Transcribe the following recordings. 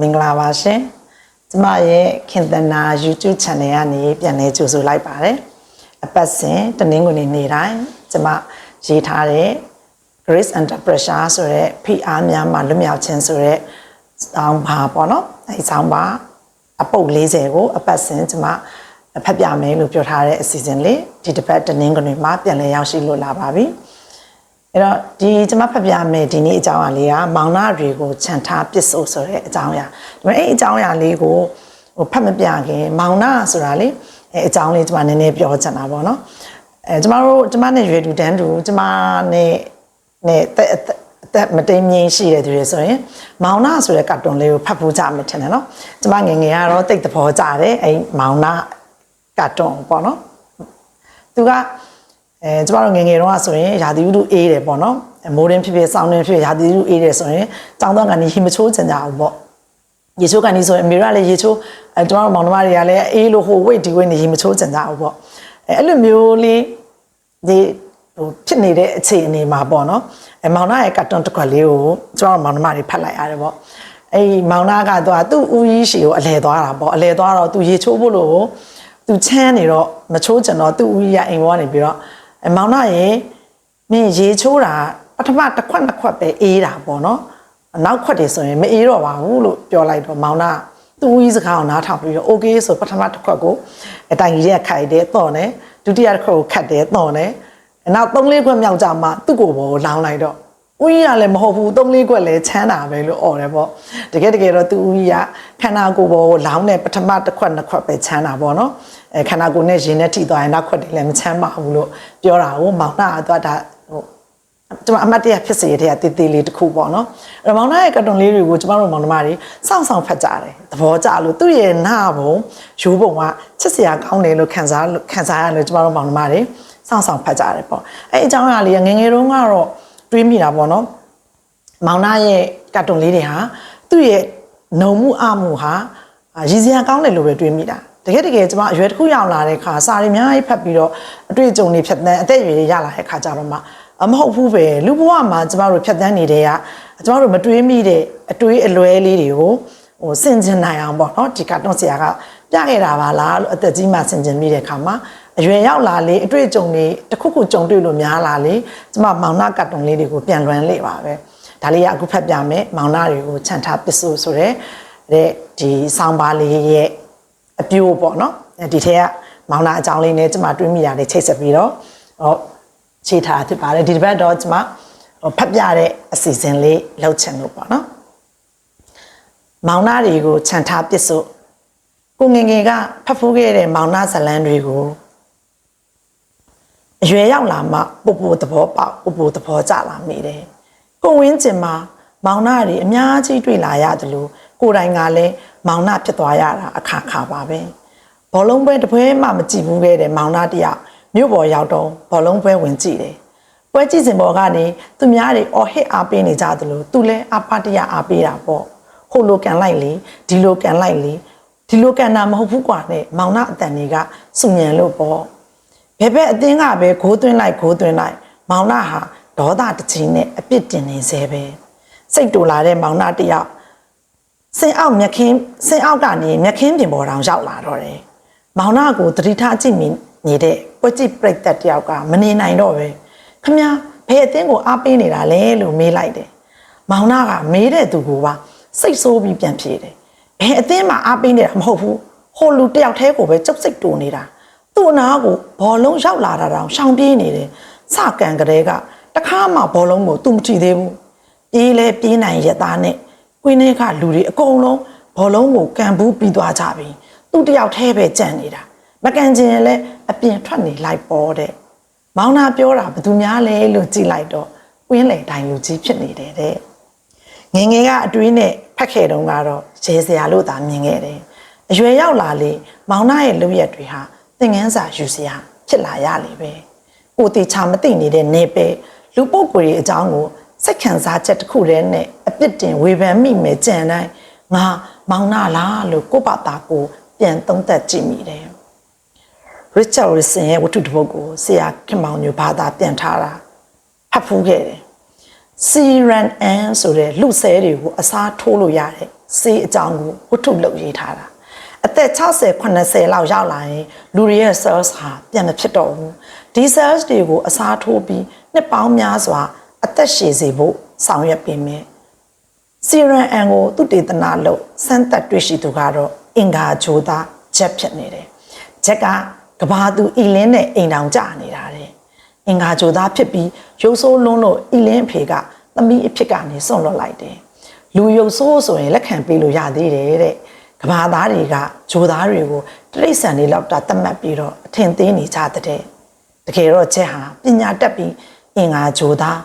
မင်္ဂလာပါရှင်ကျမရဲ့ခင်သနာ YouTube channel ကနေပြန်လဲကြိုဆိုလိုက်ပါတယ်အပတ်စဉ်တနင်္ဂနွေနေ့တိုင်းကျမရေးထားတဲ့ Grace Under Pressure ဆိုတဲ့ဖိအားများမှလွတ်မြောက်ခြင်းဆိုတဲ့ဆောင်းပါပေါ့နော်အဲဒီဆောင်းပါအပုတ်40ကို အပတ်စဉ်ကျမဖတ်ပြမယ်လို့ပြောထားတဲ့အစီအစဉ်လေးဒီတစ်ပတ်တနင်္ဂနွေမှာပြန်လဲရောက်ရှိလို့လာပါပြီ အဲ့တော့ဒီကျွန်မဖတ်ပြမယ်ဒီနေ့အကြောင်းအရာလေးကမောင်နာတွေကိုခြံထားပစ်ဆို့ဆိုတဲ့အကြောင်းအရာဒါပေမဲ့အဲ့အကြောင်းအရာလေးကိုဟိုဖတ်မပြခင်မောင်နာဆိုတာလေအဲအကြောင်းလေးကျွန်မနည်းနည်းပြောချင်တာပေါ့နော်အဲကျွန်မတို့ကျွန်မနဲ့ရွယ်တူတန်းတူကျွန်မနဲ့နဲ့တက်အသက်မတိမ်မြင့်ရှိတဲ့သူတွေဆိုရင်မောင်နာဆိုတဲ့ကတ်တွန်လေးကိုဖတ်ဖို့ကြမယ်ထင်တယ်နော်ကျွန်မငယ်ငယ်ကတော့တိတ်သဘောကြတယ်အဲမောင်နာကတ်တွန်ပေါ့နော်သူက အဲကျမတို့ငယ်ငယ်တုန်းကဆိုရင်ရာသီဥတုအေးတယ်ပေါ့နော်မိုးရင်းဖြစ်ဖြစ်စောင်းရင်းဖြစ်ဖြစ်ရာသီဥတုအေးတယ်ဆိုရင်ចောင်းတော့ကနေဟိမချိုးချင်ကြအောင်ပေါ့ရေချိုးကန်ဒီဆိုရင်အမေကလည်းရေချိုးအဲကျမတို့မောင်နှမတွေကလည်းအေးလို့ဟိုဝိတ်ဒီဝိတ်နေရေမချိုးချင်ကြအောင်ပေါ့အဲအဲ့လိုမျိုးလေးဒီဟိုဖြစ်နေတဲ့အခြေအနေမှာပေါ့နော်အဲမောင်နှရဲ့ကတ်တွန်းတစ်ခွက်လေးကိုကျမတို့မောင်နှမတွေဖတ်လိုက်ရတယ်ပေါ့အဲ့ဒီမောင်နှကတော့သူ့ဦးကြီးရှီကိုအလဲသွားတာပေါ့အလဲသွားတော့သူရေချိုးဖို့လို့သူချမ်းနေတော့မချိုးချင်တော့သူ့ဦးကြီးကအိမ်ပေါ်ကနေပြီးတော့ အဲမောင်နှရဲ့မင်းရေချိုးတာပထမတစ်ခွက်နှစ်ခွက်ပဲအေးတာပေါ့နော်နောက်ခွက်တွေဆိုရင်မအေးတော့ပါဘူးလို့ပြောလိုက်တော့မောင်နှသူ့ဦးကြီးစကားကိုနားထောင်ပြီးတော့ okay ဆိုပထမတစ်ခွက်ကိုအတိုင်ကြီးရက်ခိုက်တယ်တော့တယ်ဒုတိယတစ်ခွက်ကိုခတ်တယ်တော့တယ်နောက်၃လေးခွက်မြောက်ကြမှာသူ့ကိုယ်ပေါ်ကိုလောင်းလိုက်တော့ ဦးကြီးကလည်းမဟုတ်ဘူး၃လေးခွက်လည်းချမ်းတာပဲလို့អော်တယ်ပေါ့တကယ်တကယ်တော့သူဦးကြီးကခန္ဓာကိုယ်ပေါ်ကိုလောင်းတဲ့ပထမတစ်ခွက်နှစ်ခွက်ပဲချမ်းတာပေါ့နော်အဲခန္ဓာကိုယ်နဲ့ရင်နဲ့ထိသွားရင်နောက်ခွက်တွေလည်းမချမ်းပါဘူးလို့ပြောတာကိုမောင်နှကတော့ဒါဟိုကျွန်မအမတ်တရဖြစ်စေတဲ့တေးသေးလေးတစ်ခုပေါ့နော်အဲ့တော့မောင်နှရဲ့ကတ်တွန်လေးတွေကိုကျွန်တော်တို့မောင်နှမတွေစောင့်ဆောင်ဖတ်ကြတယ်သဘောကျလို့သူ့ရဲ့နာဘုံရိုးပုံကချစ်စရာကောင်းတယ်လို့ခံစားလို့ခံစားရလို့ကျွန်တော်တို့မောင်နှမတွေစောင့်ဆောင်ဖတ်ကြတယ်ပေါ့အဲ့အကြောင်းအရာလေးကငယ်ငယ်တုန်းကတော့ တွေးမိတာပေါ့နော်မောင်နှရဲ့ကတ်တွန်လေးတွေဟာသူ့ရဲ့နှုံမှုအမှုဟာရည်စရာကောင်းတယ်လို့ပဲတွေးမိတာတကယ်တကယ်ကျွန်မအရွယ်တစ်ခုရောက်လာတဲ့ခါစာရီအများကြီးဖတ်ပြီးတော့အတွေ့အကြုံတွေဖြတ်သန်းအသက်အရွယ်တွေရလာတဲ့ခါကြတော့မှအမဟုတ်ဘူးပဲလူဘဝမှာကျမတို့ဖြတ်သန်းနေတဲ့ကကျမတို့မတွေးမိတဲ့အတွေးအလွဲလေးတွေကိုဟိုစင်ကျင်နိုင်အောင်ပေါ့နော်ဒီကတ်တွန်းဆရာကပြခဲ့တာပါလားလို့အသက်ကြီးမှစင်ကျင်မိတဲ့ခါမှာ အရွယ်ရောက်လာလေအတွေ့အကြုံတွေတစ်ခုခုကြုံတွေ့လို့များလာလေကျမမောင်နှကတ်တွန်းလေးတွေကိုပြန်လွှမ်းလေပါပဲဒါလေးကအခုဖတ်ပြမယ်မောင်နှတွေကိုခြံထားပစ်ဆိုဆိုတဲ့တဲ့ဒီဆောင်းပါးလေးရဲ့အပြိုးပေါ့နော်ဒီထဲကမောင်နှအကြောင်းလေးနဲ့ကျမတွေးမိတာလေးချိတ်ဆက်ပြီးတော့ဟောခြေထားဖြစ်ပါတယ်ဒီတစ်ပတ်တော့ကျွန်မဟိုဖတ်ပြတဲ့အစီအစဉ်လေးလုပ်ချင်လို့ပေါ့နော်မောင်နာတွေကိုခြံထားပစ်စို့ကိုငယ်ငယ်ကဖတ်ဖူးခဲ့တဲ့မောင်နာဇလန်းတွေကို အရွယ်ရောက်လာမှပို့ပို့သဘောပေါက်ပို့ပို့သဘောကျလာမိတယ်ကိုဝင်းကျင်မှာမောင်နာတွေအများကြီးတွေ့လာရတယ်လို့ကိုယ်တိုင်ကလည်းမောင်နာဖြစ်သွားရတာအခါခါပါပဲဘောလုံးပွဲတစ်ပွဲမှမကြည့်ဘူးခဲ့တဲ့မောင်နာတယောက်မြို့ပေါ်ရောက်တော့ဘောလုံးပွဲဝင်ကြည့်တယ်။ပွဲကြည့်စင်ပေါ်ကနေသူများတွေအော်ဟစ်အားပေးနေကြသလိုသူလည်းအပတရအားပေးတာပေါ့။ဟိုလိုကန်လိုက်လေဒီလိုကန်လိုက်လေဒီလိုကန်တာမဟုတ်ဘူးကွာနဲ့မောင်နှအတန်တွေကစုညံလို့ပေါ့။ ဘယ်ဘက်အတင်းကပဲဂိုးသွင်းလိုက်ဂိုးသွင်းလိုက်မောင်နှဟာဒေါသတကြီးနဲ့အပြစ်တင်နေစေပဲ။စိတ်တူလာတဲ့မောင်နှတယောက်စင်အောက်မြက်ခင်းစင်အောက်ကနေမြက်ခင်းပြင်ပေါ်တောင်ရောက်လာတော့တယ်။မောင်နှကိုတတိထားကြည့်မိနေတဲ့ပွဲကြည့်ပြိတ္တတယောက်ကမနေနိုင်တော့ပဲခမဘယ်အသင်းကိုအားပေးနေတာလဲလို့မေးလိုက်တယ်မောင်နာကမေးတဲ့သူကပါစိတ်ဆိုးပြီးပြန်ဖြေတယ်ဘယ်အသင်းမှာအားပေးနေတာမဟုတ်ဘူးဟိုလူတယောက်တည်းကိုပဲကြုတ်စိတ်တူနေတာ သူ့အနာကိုဘောလုံးရောက်လာတာတောင်ရှောင်ပြေးနေတယ်စကန်ကလေးကတခါမှဘောလုံးကိုသူမကြည့်သေးဘူးပြေးလဲပြေးနိုင်ရသားနဲ့ကွင်းထဲကလူတွေအကုန်လုံးဘောလုံးကိုကန်ဘူးပြီးသွားကြပြီသူ့တယောက်တည်းပဲကြံ့နေတာမကန်ကျင်ရင်လည်းအပြင်ထွက်နေလိုက်ပေါ်တဲ့မောင်နာပြောတာဘယ်သူများလဲလို့ကြည့်လိုက်တော့ကွင်းလေတိုင်လူကြီးဖြစ်နေတယ်တဲ့ငငယ်ကအတွေးနဲ့ဖက်ခဲ့တုန်းကတော့ရဲစရာလို့သာမြင်ခဲ့တယ်အရွယ်ရောက်လာလေမောင်နာရဲ့လုပ်ရက်တွေဟာ သင်ငန်းစာယူစရာဖြစ်လာရလေပဲကိုတေချာမသိနေတဲ့နေပဲလူပုတ်ကိုယ်ရဲ့အကြောင်းကိုစိတ်ခံစားချက်တစ်ခုတည်းနဲ့အပြစ်တင်ဝေဖန်မိမယ်ကြံတိုင်းငါမောင်နာလားလို့ကိုယ့်ဘာသာကိုပြန်သုံးသပ်ကြည့်မိတယ် Richard Wilson ရဲ့ဝတ္ထုတစ်ပုဒ်ကိုဆရာခင်မောင်ညိုဘာသာပြန်ထားတာဖတ်ဖူးခဲ့တယ် CRN ဆိုတဲ့လူဆဲတွေကိုအစားထိုးလို့ရတဲ့ဆေးအကြောင်းကိုဝတ္ထုလုပ်ရေးထားတာ အသက်60 80လောက်ရောက်လာရင်လူတွေရဲ့ cells ဟာပြန်မဖြစ်တော့ဘူးဒီ cells တွေကိုအစားထိုးပြီးနှစ်ပေါင်းများစွာ အသက်ရှည်စေဖို့ဆောင်ရွက်ပေးမယ် CRN ကိုသူတေသနာလို့စမ်းသပ်တွေ့ရှိသူကတော့အင်္ဂါဂျိုသားချက်ဖြစ်နေတယ်။ချက်ကကဘာသူအီလင်းနဲ့အိမ်တောင်ကြနေတာတဲ့အင်္ဂါဂျိုသားဖြစ်ပြီးရုပ်ဆိုးလွန်းလို့အီလင်းအဖေကသမီးအဖြစ်ကနေစွန့်လွတ်လိုက်တယ်။လူရုပ်ဆိုးဆိုရင်လက်ခံပေးလို့ရသေးတယ်တဲ့။ ကဘာသားတွေကဂျိုသားတွေကိုတိရစ္ဆာန်တွေလောက်တာတတ်မှတ်ပြီးတော့အထင်သေးနေကြတဲ့။တကယ်တော့ချက်ဟာပညာတတ်ပြီးအင်္ဂါဂျိုသား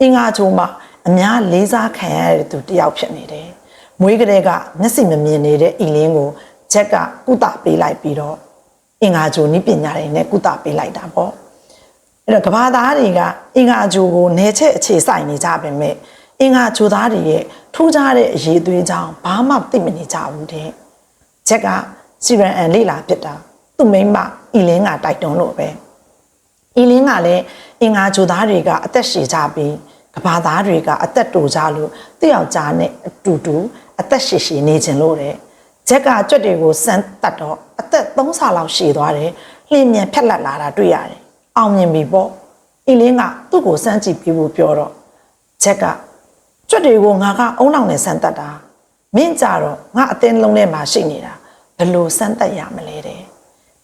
အင်္ဂါဂျိုမှာအများလေးစားခံရတဲ့သူတယောက်ဖြစ်နေတယ်။မွေးကလေးကမျက်စိမမြင်နေတဲ့အီလင်းကိုချက်ကကုသပေးလိုက်ပြီးတော့အင်္ဂါဂျိုနိပညာတွေနဲ့ကုသပေးလိုက်တာပေါ့။အဲ့တော့ကဘာသားတွေကအင်္ဂါဂျိုကိုနေချက်အခြေဆိုင်နေကြပါပဲ။အင်္ဂါဂျိုသားတွေရဲ့ထူးခြားတဲ့အရေးသွေးကြောင်းဘာမှသိမနေကြဘူးတဲ့။ ချက်ကစီရန်အန်လေးလာဖြစ်တာသူ့မိန်းမအီလင်းကတိုက်တွန်းလို့ပဲ။အီလင်းကလည်းအင်္ဂါဂျိုသားတွေကအသက်ရှည်ကြပြီးကဘာသားတွေကအသက်တူကြလို့တယောက်ကြားနဲ့အတူတူအသက်ရှည်ရှည်နေခြင်းလို့တဲ့ဂျက်ကကြွက်တွေကိုစမ်းတတ်တော့အသက်3ဆလောက်ရှည်သွားတယ်လျင်မြန်ဖြက်လက်လာတာတွေ့ရတယ်အောင်မြင်ပြီပေါ့အီလင်းကသူ့ကိုစမ်းကြည့်ပြီးဖို့ပြောတော့ဂျက်ကကြွက်တွေကိုငါကအုံနောက်နဲ့စမ်းတတ်တာ မင်းကြတော့ငါအတင်းလုံးထဲမှာရှိနေတာဘယ်လိုစမ်းတတ်ရမလဲတဲ့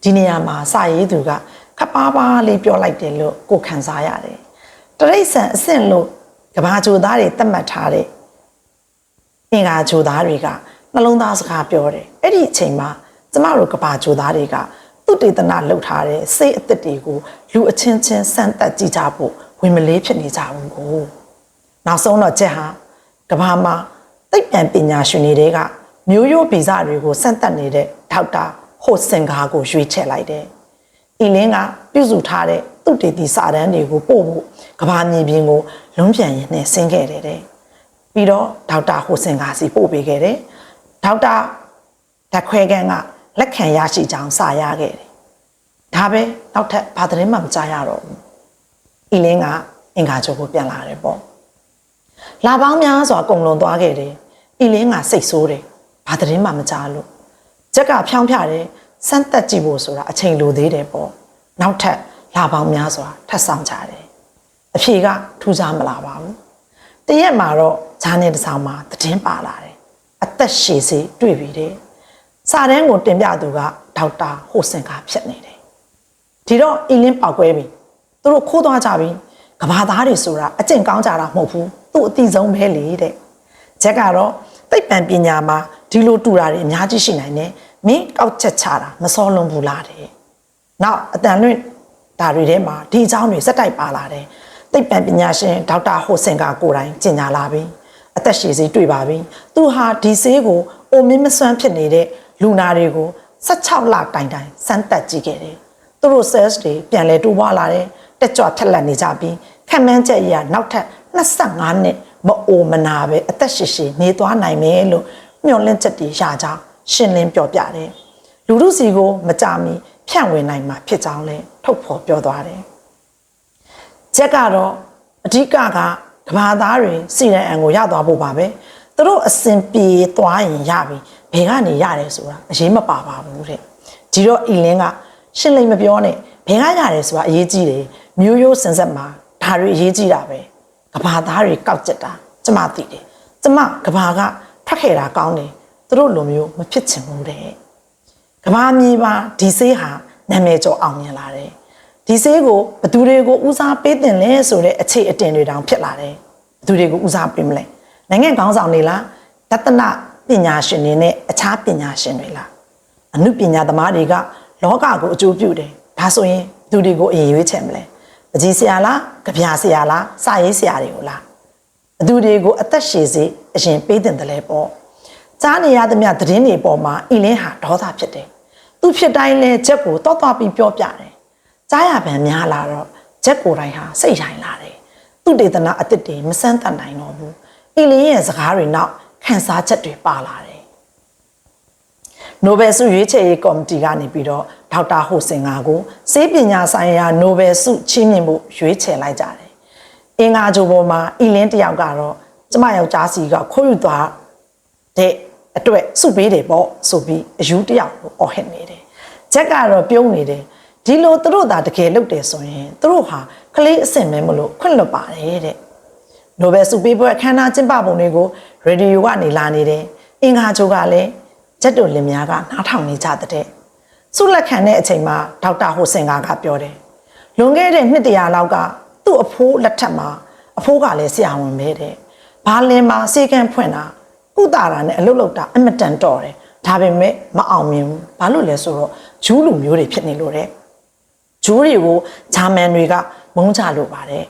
ဒီနေရာမှာစာရေးသူကခပ်ပါးပါးလေးပြောလိုက်တယ်လို့ကိုခံစားရတယ်တရိษံအဆင့်လို့ကဘာဂျိုသားတွေတတ်မှတ်ထားတဲ့အင်္ဂါဂျိုသားတွေကနှလုံးသားစကားပြောတယ်အဲ့ဒီအချိန်မှာကျမတို့ကဘာဂျိုသားတွေကသူတေသနာလှုပ်ထားတဲ့စိတ်အသက်တွေကိုလူအချင်းချင်းစမ်းသပ်ကြည့်ကြဖို့ဝင်မလေးဖြစ်နေကြဘူးကိုနောက်ဆုံးတော့ချက်ဟာကဘာမှာ သိပ္ပံပညာရှင်တွေကမျိုးရိုးဗီဇတွေကိုစမ်းသပ်နေတဲ့ဒေါက်တာဟိုစင်ကာကိုရွေးချယ်လိုက်တယ်အီလင်းကပြုစုထားတဲ့သူတေတီစာတန်းတွေကိုပို့ဖို့ကဘာမြေပြင်ကိုလုံးပြန်ရင်နဲ့ဆင်းခဲ့တယ်တဲ့ပြီးတော့ဒေါက်တာဟိုစင်ကာစီပို့ပေးခဲ့တယ်ဒေါက်တာဓာတ်ခွဲခန်းကလက်ခံရရှိကြောင်းစာရခဲ့တယ်ဒါပဲနောက်ထပ်ဘာသတင်းမှမကြားရတော့ဘူးအီလင်းကအင်္ဂါချုပ်ကိုပြန်လာတယ်ပေါ့ လာပေါင်းများစွာကုန်လွန်သွားခဲ့တယ်အီလင်းကစိတ်ဆိုးတယ်ဘာသတင်းမှမကြားလို့ချက်ကဖြောင်းဖြတယ်စမ်းသက်ကြည့်ဖို့ဆိုတာအချိန်လိုသေးတယ်ပေါ့နောက်ထပ်လာပေါင်းများစွာထပ်ဆောင်ကြတယ်အဖြေကထူးခြားမလာပါဘူးတရက်မှာတော့ဂျာနယ်တစ်စောင်မှာသတင်းပါလာတယ်အသက်ရှည်စေတွေ့ပြီတဲ့စာတန်းကိုတင်ပြသူကဒေါက်တာဟိုစင်ကာဖြစ်နေတယ်ဒီတော့အီလင်းပောက်ကွဲပြီသူတို့ခိုးသွားကြပြီကဘာသားတွေဆိုတာအကျင့်ကောင်းကြတာမဟုတ်ဘူး သူ့အတိဆုံးပဲလေတဲ့ချက်ကတော့သိပ္ပံပညာမှာဒီလိုတူတာတွေအများကြီးရှိနိုင်တယ်မင်းကောက်ချက်ချတာမစောလွန်ဘူးလားတဲ့နောက်အတန်လွင့်ဒါတွေထဲမှာဒီအကြောင်းတွေစက်တိုက်ပါလာတယ်သိပ္ပံပညာရှင်ဒေါက်တာဟိုစင်ကာကိုယ်တိုင်ကျင်ညာလာပြီအသက်ရှည်စေးတွေ့ပါပြီသူဟာဒီဆေးကိုအိုမင်းမစွမ်းဖြစ်နေတဲ့လူနာတွေကို16လတိုင်တိုင်စမ်းသပ်ကြည့်ခဲ့တယ်သူတို့ cells တွေပြန်လဲတိုးပွားလာတယ်တက်ကြွထက်လက်နေကြပြီးခံမှန်းချက်အရနောက်ထပ် 25နှစ်မအိုမနာပဲအသက်ရှည်ရှည်နေသွားနိုင်မယ်လို့မျှော်လင့်ချက်တွေရကြောင်းရှင်းလင်းပြောပြတယ်လူလူစီကိုမကြမီဖြန့်ဝေနိုင်မှာဖြစ်ကြောင်းလဲထုတ်ဖော်ပြောသွားတယ်ချက်ကတော့အဓိကကကဘာသားတွေစီရန်အန်ကိုရသွားဖို့ပါပဲသူတို့အစင်ပြေသွားရင်ရပြီဘယ်ကနေရတယ်ဆိုတာအရေးမပါပါဘူးတဲ့ဒီတော့အီလင်းကရှင်းလိမ့်မပြောနဲ့ဘယ်ကရတယ်ဆိုတာအရေးကြီးတယ်မျိုးရိုးစင်ဆက်မှာဒါတွေအရေးကြီးတာပဲ ကဘာသားတွေကောက်ကျက်တာကျမသိတယ်ကျမကဘာကထွက်ခဲ့တာကောင်းတယ်သူတို့လိုမျိုးမဖြစ်ချင်ဘူးတဲ့ကဘာမြေပါဒီဆေးဟာနာမည်ကျော်အောင်မြင်လာတယ်ဒီဆေးကိုဘသူတွေကိုဦးစားပေးတင်လဲဆိုတဲ့အခြေအတင်တွေတောင်ဖြစ်လာတယ်ဘသူတွေကိုဦးစားပေးမလဲနိုင်ငံခေါင်းဆောင်တွေလားတသနပညာရှင်တွေနဲ့အခြားပညာရှင်တွေလားအမှုပညာသမားတွေကလောကကိုအကျိုးပြုတယ်ဒါဆိုရင်သူတွေကိုအရင်ရွေးချယ်မလဲ ပကြီးဆရာလားကြပြဆရာလားစာရေးဆရာတွေကိုလားဘသူတွေကိုအသက်ရှည်စေအရင်ပေးတင်တယ်လဲပေါ့ကြားနေရသမျှသတင်းတွေပေါ်မှာအီလင်းဟာဒေါသဖြစ်တယ်သူဖြစ်တိုင်းလဲချက်ကိုတောက်တော့ပြီးပြောပြတယ်ကြားရပံများလာတော့ချက်ကိုယ်တိုင်ဟာစိတ်ထိုင်လာတယ်သူတေသနာအစ်စ်တွေမစမ်းတတ်နိုင်တော့ဘူးအီလင်းရဲ့စကားတွေနောက်ခန်းစားချက်တွေပါလာတယ် နိုဘယ်ဆုရွေးချယ်ရေးကော်မတီကနေပြီးတော့ဒေါက်တာဟိုစင်ငါကိုစေပညာဆိုင်ရာနိုဘယ်ဆုချီးမြှင့်ဖို့ရွေးချယ်လိုက်ကြတယ်အင်္ဂါဂျိုပေါ်မှာအီလင်းတယောက်ကတော့ကျမယောက်ျားစီကခိုးယူသွားတဲ့အတွက်စုပေးတယ်ပေါ့ဆိုပြီးအယူတယောက်ကိုအော်ဟစ်နေတယ်ချက်ကတော့ပြုံးနေတယ်ဒီလိုသူတို့သာတကယ်လုပ်တယ်ဆိုရင်သူတို့ဟာကလေးအဆင့်မဲမလို့ခွင့်လွတ်ပါတယ်တဲ့နိုဘယ်စုပေးပွဲအခမ်းအနားကျင်းပပုံတွေကိုရေဒီယိုကနေလာနေတယ်။အင်္ဂါချိုကလည်း ဂျက်တို့လင်များကနားထောင်နေကြတဲ့။စုလက်ခံတဲ့အချိန်မှာဒေါက်တာဟိုစင်ကာကပြောတယ်။လွန်ခဲ့တဲ့နှစ်တရာလောက်ကသူ့အဖိုးလက်ထက်မှာအဖိုးကလည်းဆရာဝန်ပဲတဲ့။ဘာလင်မှာစေကန်းဖွင့်တာကုတာတာနဲ့အလုပ်လုပ်တာအမတန်တော်တယ်။ဒါပေမဲ့မအောင်မြင်ဘူး။ဘာလို့လဲဆိုတော့ဂျူးလူမျိုးတွေဖြစ်နေလို့တဲ့။ဂျိုးတွေကိုဂျာမန်တွေကမုန်းကြလို့ပါတယ်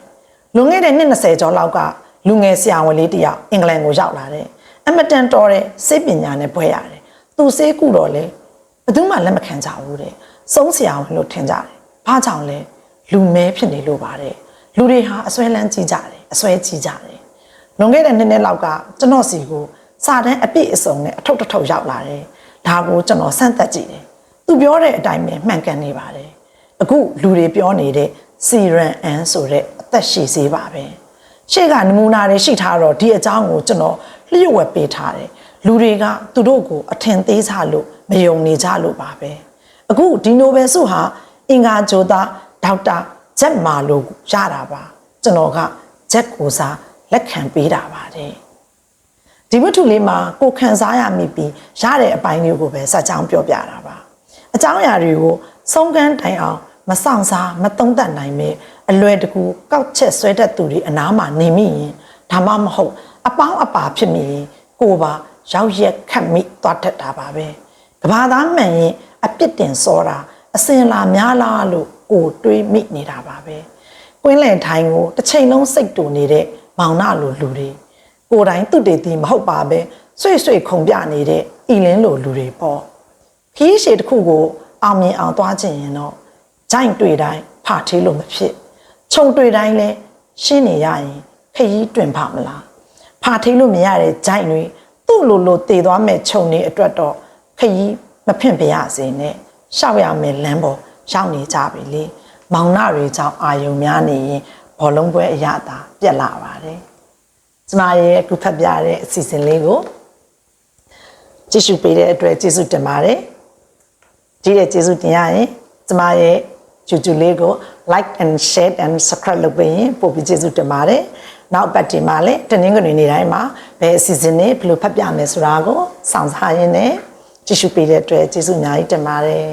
လွန်ခဲ့တဲ့နှစ်20ကျော်လောက်ကလူငယ်ဆရာဝန်လေးတစ်ယောက်အင်္ဂလန်ကိုရောက်လာတယ်အမတန်တော်တဲ့စိတ်ပညာနဲ့ဘွဲရတယ် သူစေးကူတော့လေဘယ်သူမှလက်မခံကြဘူးတဲ့စုံးဆရာဝန်လို့ထင်ကြတယ်ဘာကြောင့်လဲလူမဲဖြစ်နေလို့ပါတယ်လူတွေဟာအစွဲလန်းကြီးကြတယ်အစွဲကြီးကြတယ်လွန်ခဲ့တဲ့နှစ်နှစ်လောက်ကကျွန်တော်စီကိုစာတန်းအပြည့်အစုံနဲ့အထုပ်တစ်ထုပ်ရောက်လာတယ်ဒါကိုကျွန်တော်စမ်းသပ်ကြည့်တယ်သူပြောတဲ့အတိုင်းပဲမှန်ကန်နေပါတယ်အခုလူတွေပြောနေတဲ့စီရန်အန်ဆိုတဲ့အသက်ရှည်စေးပါပဲရှေ့ကနမူနာတွေရှိထားတော့ဒီအကြောင်းကိုကျွန်တော်လျှို့ဝှက်ပေးထားတယ် လူတွေကသူတို့ကိုအထင်သေးချလို့မယုံနေကြလို့ပါပဲအခုဒီနိုဘယ်ဆုဟာအင်္ဂါဂျိုသားဒေါက်တာဂျက်မာလို့ရတာပါကျွန်တော်ကဂျက်ကိုစားလက်ခံပေးတာပါတယ်ဒီဝတ္ထုလေးမှာကိုခံစားရမိပြီးရတဲ့အပိုင်းမျိုးကိုပဲစကြောင်းပြောပြတာပါအကြောင်းအရာတွေကိုဆုံးကန်းတိုင်အောင်မဆောင်စားမသုံးသပ်နိုင်ပဲအလွယ်တကူကောက်ချက်ဆွဲတတ်သူတွေအနားမှာနေမိရင်ဒါမှမဟုတ်အပေါင်းအပါဖြစ်မိရင်ကိုယ်ပါ ရောက်ရက်ခတ်မိသွားတတ်တာပါပဲကဘာသားမှန်ရင်အပြစ်တင်စောတာအစင်လာများလားလို့ကိုယ်တွေးမိနေတာပါပဲကွင်းလင်ထိုင်ကိုတစ်ချိန်လုံးစိတ်တူနေတဲ့မောင်နာလိုလူတွေကိုယ်တိုင်သူတည်တည်မဟုတ်ပါပဲဆွေ့ဆွေ့ခုံပြနေတဲ့အီလင်းလိုလူတွေပေါ့ခီးရှည်တစ်ခုကိုအောင်မြင်အောင်သွားခြင်းရင်တော့ဂျိုင်းတွေ့တိုင်းဖထေးလို့မဖြစ်ခြုံတွေ့တိုင်းလဲရှင်းနေရရင်ခရီးတွင်ပါမလားဖထေးလို့မရတဲ့ဂျိုင်းတွေ သူ့လိုလိုတည်သွားမဲ့ခြုံနေအတွက်တော့ခရီးမဖင့်ပြရစေနဲ့ရှောက်ရမယ်လမ်းပေါ်ရောက်နေကြပြီလေမောင်နှတွေကြောင့်အာယုံများနေရင်ဘောလုံးပွဲအရသာပြက်လာပါတယ်ကျမရဲ့အခုဖတ်ပြတဲ့အစီအစဉ်လေးကိုကြည့်ရှုပေးတဲ့အတွက်ကျေးဇူးတင်ပါတယ်ဒီတဲ့ကျေးဇူးတင်ရရင်ကျမရဲ့ YouTube လေးကို like and share and subscribe လုပ်ပေးရင်ပို့ပြီးကျေးဇူးတင်ပါတယ် နောက်ပတ်တင်မှာလည်းတနင်္ဂနွေနေ့တိုင်းမှာဘယ်အစီအစဉ်နဲ့ဘယ်လိုဖတ်ပြမယ်ဆိုတာကိုစောင့်စားရင်းနဲ့ကြည့်ရှုပေးတဲ့အတွက်ကျေးဇူးအများကြီးတင်ပါတယ်